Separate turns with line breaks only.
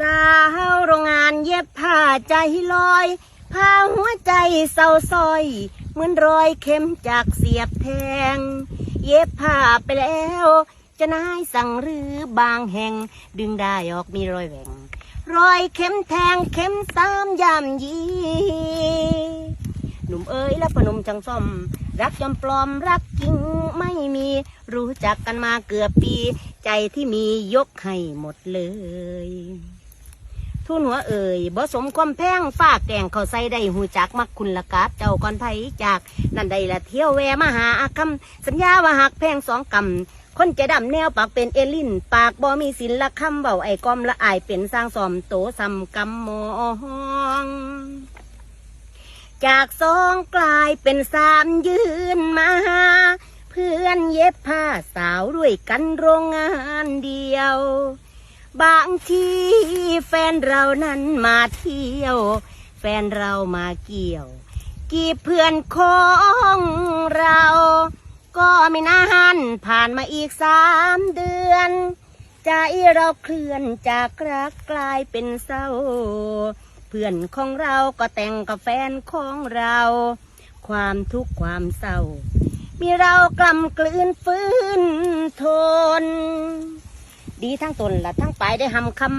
สาวโรงงานเย็บผ้าใจลอยพาหัวใจเศร้าซอย เหมือนรอยเข็มจากเสียบแทง เย็บผ้าไปแล้ว จะนายสั่งหรือบางแห่ง ดึงได้ออกมีรอยแหว่ง รอยเข็มแทงเข็มสามยามยีหนุ่มเอ๋ยและพนมจังซ่อม รักจอมปลอมรักจริงไม่มี รู้จักกันมาเกือบปี ใจที่มียกให้หมดเลย ทุนหัวเอ่ยบ่สมความแพงฝากแกงเขาใส่ได้หูจักมักคุณละกาบเจ้าก่อนไผจาก นั่นใดละเที่ยวแวมาหาอาคำสัญญาว่าหักแพงสองกำคนจะดำแนวปากเป็นเอลิน ปากบ่มีศิลละคำเบาไอ้กอมละอายเป็นสร้างสอมโตสำกำมองจากสองกลายเป็นสามยืนมาเพื่อนเย็บผ้าสาวด้วยกันโรงงานเดียว บางทีแฟนเรานั้นมาเที่ยว แฟนเรามาเกี่ยว กีบเพื่อนของเรา ก็ไม่นานผ่านมาอีกสามเดือนใจเราเคลื่อนจากรักกลายเป็นเศร้า เพื่อนของเราก็แต่งกับแฟนของเรา ความทุกข์ความเศร้า มีเรากลำกลืนฟื้นทน ดีทั้งตนและทั้งปลายได้หำคำ